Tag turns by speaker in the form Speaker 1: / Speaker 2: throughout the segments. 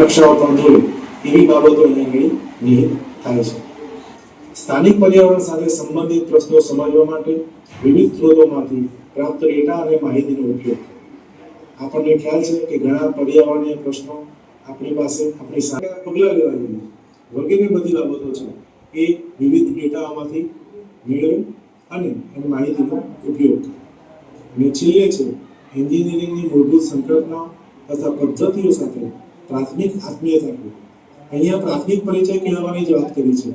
Speaker 1: રક્ષાઓ પણ એવી બાબતો અહીંયા આગળ નિહિત થાય છે. સ્થાનિક પર્યાવરણ સાથે સંબંધિત પ્રશ્નો સમજવા માટે વિવિધ સ્ત્રોતોમાંથી પ્રાપ્ત ડેટા અને માહિતીનો ઉપયોગ આપણને ખ્યાલ છે કે ઘણા પર્યાવરણીય પ્રશ્નો આપણી પાસે આપણી સામે પગલાં લેવા જોઈએ વગેરે બધી બાબતો છે એ વિવિધ ડેટાઓમાંથી મેળવે અને એની માહિતીનો ઉપયોગ અને છેલ્લે છે એન્જિનિયરિંગની મૂળભૂત સંકલ્પનાઓ તથા પદ્ધતિઓ સાથે પ્રાથમિક આત્મીયતા અહીંયા પ્રાથમિક પરિચય કહેવાની જ વાત કરી છે.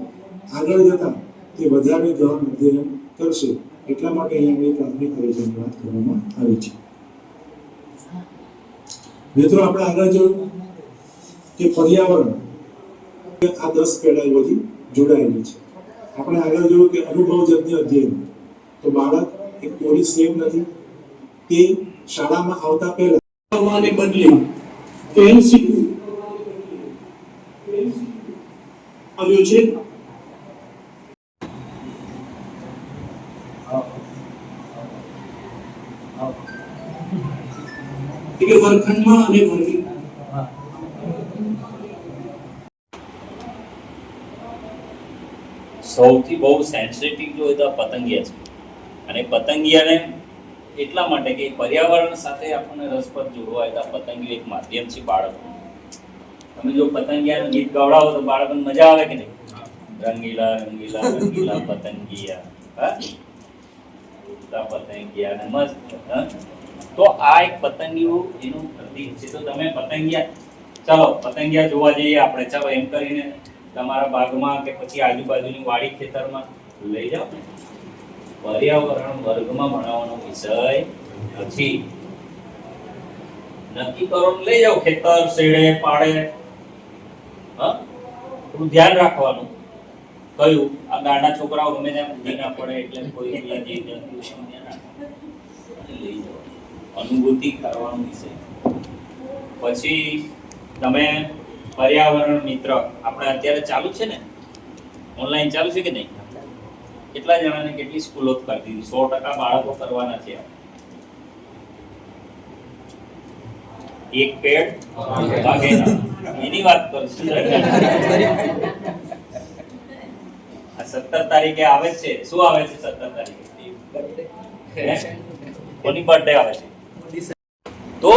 Speaker 1: આગળ જતા તે વધારે જવાબ અધ્યયન કરશે. એટલા માટે અહીંયા આગળ પ્રાથમિક પરિચયની વાત કરવામાં આવી છે. મિત્રો, આપણે આગળ જોયું કે પર્યાવરણ આ દસ બધી જોડાયેલી છે. આપણે આગળ જોયું કે અનુભવજન્ય અધ્યયન. તો બાળક એક કોરી સ્લેબ નથી. તે શાળામાં આવતા પહેલા.
Speaker 2: બદલી. તો એમસીક્યુ આવ્યો છે? એટલે વર્ગખંડમાં અને વર્ગી
Speaker 3: સૌથી બહુ સેન્સિટિવ જો હોય તો પતંગિયા છે. અને પતંગિયાને એટલા માટે કે પર્યાવરણ સાથે આપણને રસપ્રદ જોડવા હોય તો એક માધ્યમ છે બાળકનું. તમે જો પતંગિયાનું ગીત ગવડાવો તો બાળકોને મજા આવે કે નહીં? રંગીલા રંગીલા રંગીલા પતંગિયા. હા? પતંગિયા ને મસ્ત તો આ એક પતંગિયું એનું પ્રતીક છે. તો તમે પતંગિયા, ચલો પતંગિયા જોવા જઈએ આપણે. ચલો એમ કરીને તમારા બાગમાં કે પછી આજુબાજુની વાડી ખેતરમાં લઈ જાઓ. પર્યાવરણ વર્ગમાં ભણાવવાનો વિષય નથી. નક્કી કરો લઈ જાઓ. ખેતર, શેડે, પાડે. હા? થોડું ધ્યાન રાખવાનું. કયું? આ નાના છોકરાઓ ગમે ત્યાં ભૂલી ના પડે એટલે કોઈ પેલા જે લઈ અનુભૂતિ કરવાનો વિષય પછી તમે પર્યાવરણ મિત્ર આપણે અત્યારે ચાલુ છે ને? ઓનલાઈન ચાલુ છે કે નહીં? કેટલા જણાને કેટલી સ્કૂલો કરી દીધી? સો ટકા બાળકો કરવાના છે. એક પેડ ભાગેના એની વાત કરું છું. સત્તર તારીખે આવે છે. શું આવે છે સત્તર તારીખે? કોની બર્થડે આવે છે? તો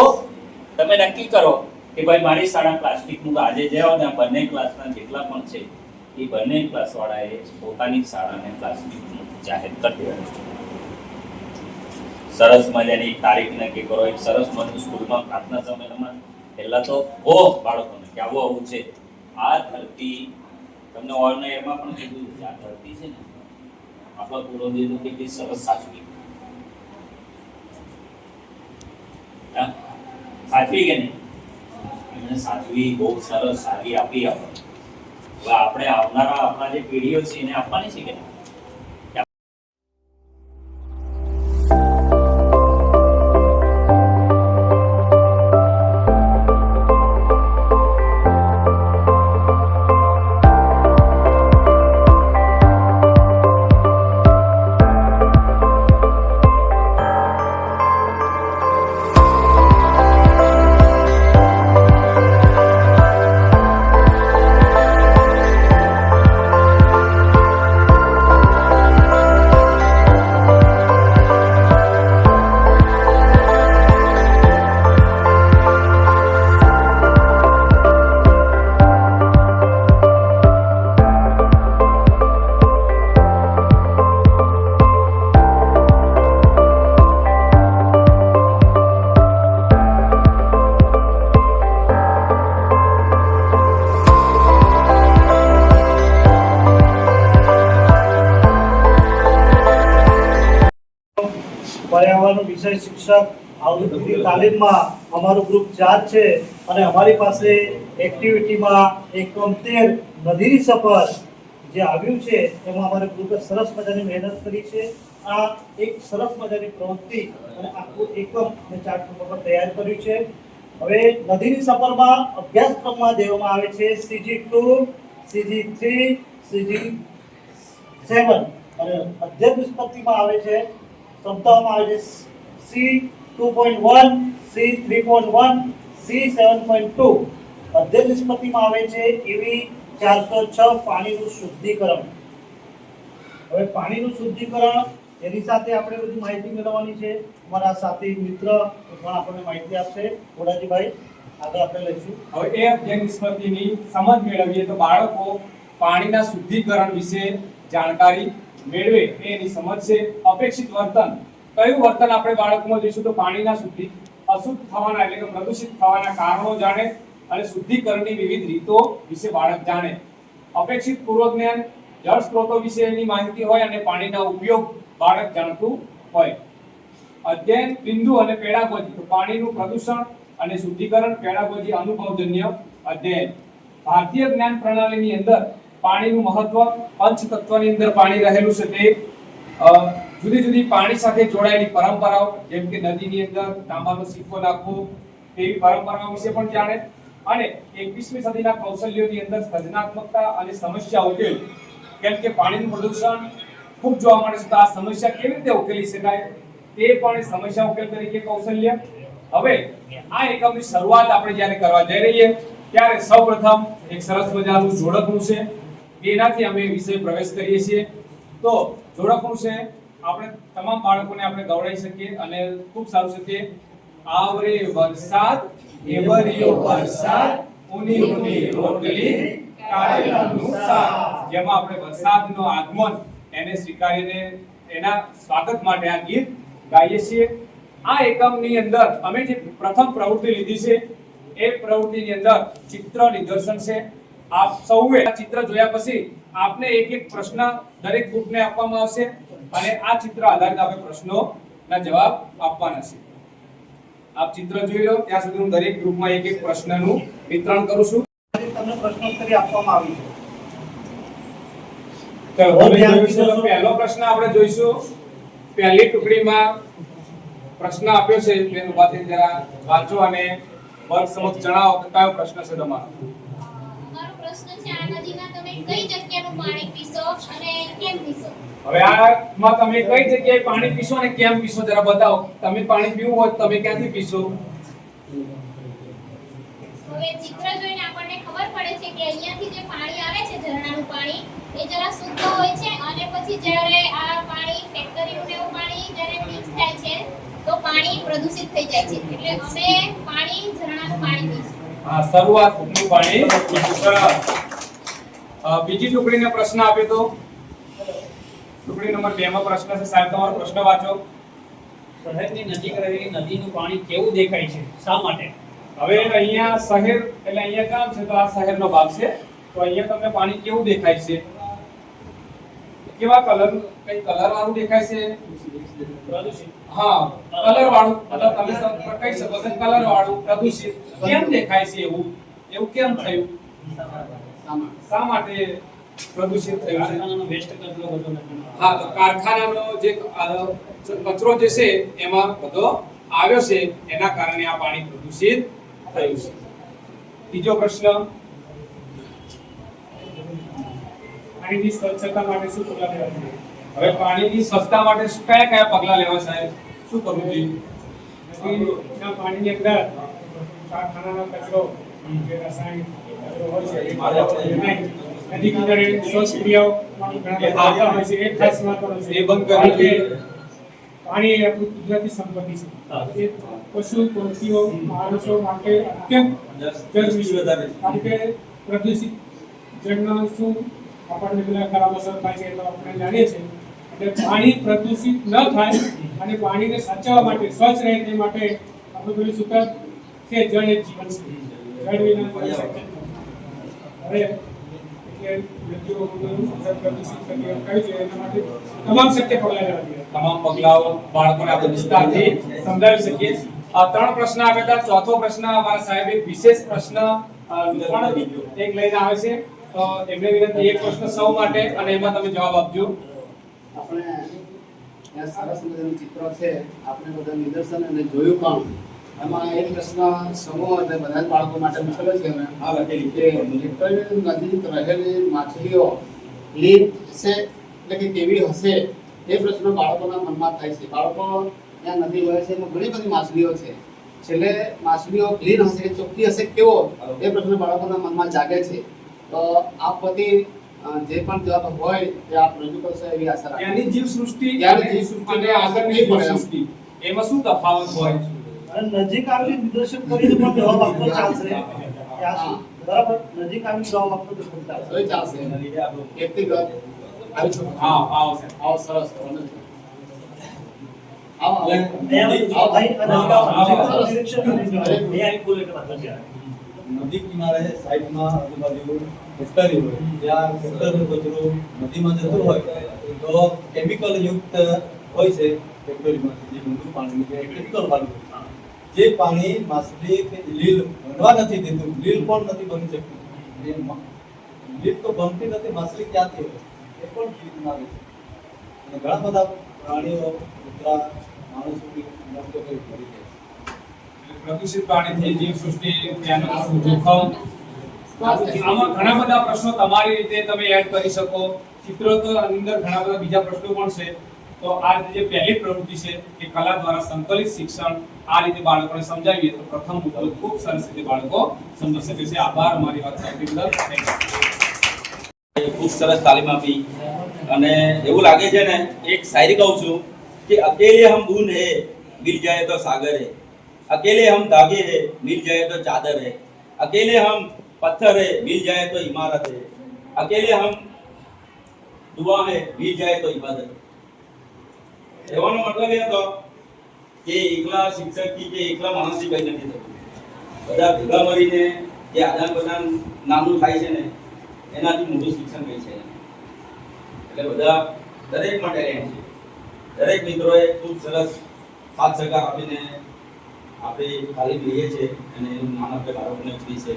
Speaker 3: તમે નક્કી કરો કે ભાઈ મારી શાળા પ્લાસ્ટિકનું આજે જે હોય ને બંને ક્લાસના જેટલા પણ છે, એ બંને ક્લાસ વાળાએ પોતાની શાળાને પ્લાસ્ટિકનું જાહેર કરી દેવાનું. સરસ મજાની તારીખ નક્કી કરો. એક સરસ મજાનું સ્કૂલમાં પ્રાર્થના સંમેલનમાં પહેલા તો ઓ બાળકોને કે આવું આવું છે. આ ધરતી તમને ઓન એમાં પણ કીધું છે, આ ધરતી છે ને આપણા પૂર્વજો કેટલી સરસ સાચવી. સાચવી કે નહીં? એમને સાચવી બહુ સરસ સારી આપી આપણે હવે આપણે આવનારા આપણા જે પેઢીઓ છે એને આપવાની છે કે નહીં?
Speaker 4: વિષય શિક્ષક, આવૃત્તિ તાલીમમાં અમારું ગ્રુપ ચાર છે અને અમારી પાસે એક્ટિવિટીમાં એકમ તેર નદીની સફર જે આવ્યું છે, એમાં અમારે ગ્રુપે સરસ મજાની મહેનત કરી છે. આ એક સરસ મજાની પ્રવૃત્તિ અને આખું એકમ અને ચાર્ટ પર તૈયાર કર્યું છે. હવે નદીની સફરમાં અભ્યાસક્રમમાં દેવામાં આવે છે CG two CG three CG seven અને અધ્યક્ષ નિષ્પત્તિમાં આવે છે, શબ્દોમાં આવે છે C two point one C three અધ્યયન નિષ્પત્તિમાં આવે છે એવી ચારસો છ પાણીનું શુદ્ધિકરણ. હવે પાણીનું શુદ્ધિકરણ, એની સાથે આપણે બધી માહિતી મેળવવાની છે. અમારા સાથી મિત્ર પણ આપણને માહિતી આપશે. ઓડાજીભાઈ આગળ આપણે લઈશું.
Speaker 5: હવે એ અધ્યયન નિષ્પતિની સમજ મેળવીએ તો બાળકો પાણીના શુદ્ધિકરણ વિશે જાણકારી મેળવે એની સમજ છે. અપેક્ષિત વર્તન કયું વર્તન આપણે બાળકોમાં જોઈશું તો પાણીના શુદ્ધિ, અશુદ્ધ થવાના એટલે કે પ્રદૂષિત થવાના કારણો જાણે અને શુદ્ધિકરણની વિવિધ રીતો વિશે બાળક જાણે. અપેક્ષિત પૂર્વ જ્ઞાન જળ સ્ત્રોતો વિશેની માહિતી હોય અને પાણીના ઉપયોગ બાળક જાણતું હોય. અધ્યયન બિંદુ અને પેડાગોજી, તો પાણીનું પ્રદૂષણ અને શુદ્ધિકરણ, પેડાગોજી અનુભવજન્ય અધ્યયન. ભારતીય જ્ઞાન પ્રણાલીની અંદર પાણીનું મહત્વ પંચ તત્વની અંદર પાણી રહેલું છે તે જુદી જુદી પાણી સાથે જોડાયેલી પરંપરાઓ, જેમ કે નદીની અંદર તાંબાનો સિક્કો નાખવો તેવી પરંપરાઓ વિશે પણ જાણે. અને 21મી સદીના કૌશલ્યોની અંદર સર્જનાત્મકતા અને સમસ્યા ઉકેલ. કેમ કે પાણીનું પ્રદૂષણ ખૂબ જોવા મળે છે, તો આ સમસ્યા કેવી રીતે ઉકેલી શકાય? તે પણ સમસ્યા ઉકેલ તરીકે કૌશલ્ય. હવે આ એકમની શરૂઆત આપણે જ્યારે કરવા જઈ રહીએ, ત્યારે સૌપ્રથમ એક સરસ મજાનું જોડકનું છે. એનાથી અમે વિષય પ્રવેશ કરીએ છીએ. તો જોડકનું છે આપણે તમામ બાળકોને આપણે ગવડાવી શકીએ અને ખૂબ સારું છે તે આવરે વરસાદ, એવરિયો વરસાદ, ઉની ઉની રોટલી, કારેલાનું શાક. જેમાં આપણે વરસાદનો આગમન એને સ્વીકારીને એના સ્વાગત માટે આ ગીત ગાઈએ છીએ. આ એકમની અંદર અમે જે પ્રથમ પ્રવૃત્તિ લીધી છે, એ પ્રવૃત્તિની અંદર ચિત્ર નિદર્શન છે. આપ સૌએ ચિત્ર જોયા પછી આપને એક એક પ્રશ્ન દરેક ગ્રુપને આપવામાં આવશે. અને આ ચિત્ર આધારિત આપણે પ્રશ્નોના જવાબ આપવાના છે. આપ ચિત્ર જોઈ લો ત્યાં સુધી હું દરેક ગ્રુપમાં એક એક પ્રશ્નનું વિતરણ કરું છું.
Speaker 4: તમને પ્રશ્નોત્તરી આપવામાં આવી છે.
Speaker 5: તો તમે જોઈશું પહેલો પ્રશ્ન આપણે જોઈશું. પહેલી ટુકડીમાં પ્રશ્ન આપ્યો છે ઊભા જરા વાંચો અને વર્ગ સમક્ષ જણાવો કે કયો પ્રશ્ન છે તમારો?
Speaker 6: આ નદીમાં તમે કઈ જગ્યાનું પાણી પીશો અને કેમ પીશો?
Speaker 5: હવે આમાં તમે કઈ જગ્યાએ પાણી પીશો અને કેમ પીશો જરા બતાવો. તમે પાણી પીવું હોય તમે ક્યાંથી પીશો?
Speaker 6: હવે ચિત્ર જોઈને આપણને ખબર પડે છે કે અહીંયાથી જે પાણી આવે છે ઝરણાનું પાણી એ જરા શુદ્ધ હોય છે અને પછી જ્યારે આ પાણી ફેક્ટરીનું એવું પાણી જ્યારે મિક્સ થાય છે તો પાણી પ્રદૂષિત થઈ જાય છે. એટલે અમે પાણી ઝરણાનું પાણી પીશું.
Speaker 5: હા શરૂઆતનું પાણી. બીજી ટુકડીને પ્રશ્ન આપે તો ટુકડી નંબર 2 માં પ્રશ્ન છે. સાહેબ તમારો પ્રશ્ન વાંચો.
Speaker 7: શહેરની નજીક રહેલી નદીનું પાણી કેવું દેખાય છે? શા માટે?
Speaker 5: હવે અહીંયા શહેર એટલે અહીંયા કામ છે? તો આ શહેરનો ભાગ છે. તો અહીંયા તમને પાણી કેવું દેખાય છે? કેવા કલર કઈ કલર વાળું દેખાય છે? હા કલર વાળું. મતલબ તમે કહી શકો છો કલર વાળું પ્રદૂષિત. કેમ દેખાય છે એવું? એવું કેમ થયું? શા માટે પ્રદૂષિત થયું છે?
Speaker 7: વેસ્ટ કચરો બધો
Speaker 5: હા તો કારખાનાનો જે કચરો જે છે એમાં બધો આવ્યો છે એના કારણે આ પાણી પ્રદૂષિત થયું છે. બીજો પ્રશ્ન?
Speaker 8: પાણીની સ્વચ્છતા માટે શું પગલાં લેવા જોઈએ?
Speaker 5: હવે પાણીની સ્વચ્છતા માટે કયા કયા પગલાં લેવા સાહેબ? શું કરવું જોઈએ?
Speaker 8: પાણીની અંદર કારખાનાનો કચરો જે રાસાયણિક પાણી એ કુદરતી સંપત્તિ છે એ પશુ પક્ષીઓ માણસો માટે અત્યંત કારણ કે પ્રદૂષિત જળમાં શું આપણને પેલા ખરાબ અસર થાય છે તો આપણે જાણીએ છીએ એટલે પાણી પ્રદૂષિત ન થાય અને પાણીને સાચવવા માટે સ્વચ્છ રહે તે માટે આપણે પેલું સૂત્ર છે જળ એ જીવન છે. જળ વિના શકે હવે એટલે વ્યક્તિઓ તમામ શક્ય પગલાં લેવા
Speaker 5: તમામ પગલાઓ બાળકોને આપણે વિસ્તારથી સમજાવી શકીએ ત્રણ પ્રશ્ન આપ્યા હતા. ચોથો પ્રશ્ન અમારા સાહેબ એક વિશેષ પ્રશ્ન એક લઈને આવે છે. એમને વિનંતી એક પ્રશ્ન સૌ માટે અને એમાં તમે જવાબ આપજો.
Speaker 9: આપણે સરસ મજાનું ચિત્ર છે. આપણે બધા નિદર્શન અને જોયું પણ. એમાં એક પ્રશ્ન સમૂહ અને બધા જ બાળકો માટે મૂકેલો છે આ કે લિટલ નજીક રહેલી માછલીઓ લીપ હશે એટલે કે કેવી હશે? એ પ્રશ્ન બાળકોના મનમાં થાય છે. બાળકો ત્યાં નદી હોય છે એમાં ઘણી બધી માછલીઓ છે. છેલ્લે માછલીઓ ક્લીન હશે કે ચોખ્ખી હશે કેવો? એ પ્રશ્ન બાળકોના મનમાં જાગે છે. તો આપ વતી જે પણ જવાબ હોય તે આપ રજૂ કરશો એવી આશા રાખું
Speaker 5: ત્યાંની જીવ સૃષ્ટિ
Speaker 9: જીવ સૃષ્ટિ
Speaker 5: અને આગળની સૃષ્ટિ એમાં શું તફાવત હોય?
Speaker 4: અને નજીક આવી નિદર્શન કરીને પણ જવાબ આપવો ચાલશે? બરાબર નજીક આવી જવાબ આપવો તો પણ ચાલશે.
Speaker 9: વ્યક્તિગત
Speaker 5: હા
Speaker 9: આવો સરસ આવો.
Speaker 10: નદી કિનારે સાઈડમાં આજુબાજુ ફેક્ટરી હોય. ત્યાં ફેક્ટરીનો કચરો નદીમાં જતો હોય. તો કેમિકલ યુક્ત હોય છે ફેક્ટરીમાંથી જે ગંદુ પાણી કેમિકલ હોય. જે પાણી માછલી લીલ બનવા નથી દેતું, લીલ પણ નથી બની શકતી. લીલ તો બનતી નથી, માછલી ક્યાંથી હોય એ પણ જીવમાં આવે છે. અને ઘણા બધા પ્રાણીઓ, કૂતરા માણસો મૃત્યુ કરી મરી જાય
Speaker 5: પ્રદૂષિત પાણીથી જીવ સૃષ્ટિ ત્યાંનું જોખમ. આમાં ઘણા બધા પ્રશ્નો તમારી રીતે તમે એડ કરી શકો. ચિત્રો તો અંદર ઘણા બધા બીજા પ્રશ્નો પણ છે. તો આ જે પહેલી પ્રવૃત્તિ છે કે કલા દ્વારા સંકલિત શિક્ષણ આ રીતે બાળકોને સમજાવીએ તો પ્રથમ મુદ્દો ખૂબ સરસ રીતે બાળકો સમજી શકે છે. આભાર. મારી વાત સાંભળી
Speaker 11: ખૂબ સરસ તાલીમ આપી. અને એવું લાગે છે ને, એક શાયરી કહું છું કે अकेले હમ बूंद है મિલ जाए તો સાગર હે. अकेले હમ धागे હે, મિલ जाए તો ચાદર હે. अकेले હમ પથ્થર હે, મિલ जाए તો ઇમારત હે. अकेले હમ दुआ હે, મિલ જાય તો इबादत હે. કહેવાનો મતલબ એ હતો કે એકલા શિક્ષકથી કે એકલા માણસથી કંઈ નથી થતું. બધા ભેગા મળીને જે આદાન પ્રદાન નામનું થાય છે ને, એનાથી મોટું શિક્ષણ કંઈ છે એટલે બધા દરેકમાં ટેલેન્ટ છે. દરેક મિત્રોએ ખૂબ સરસ સાથ સહકાર આપીને આપણે તાલીમ લઈએ છીએ અને એનું નામ આપણે બાળકોને ફ્રી છે.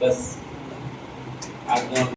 Speaker 11: બસ. આજનો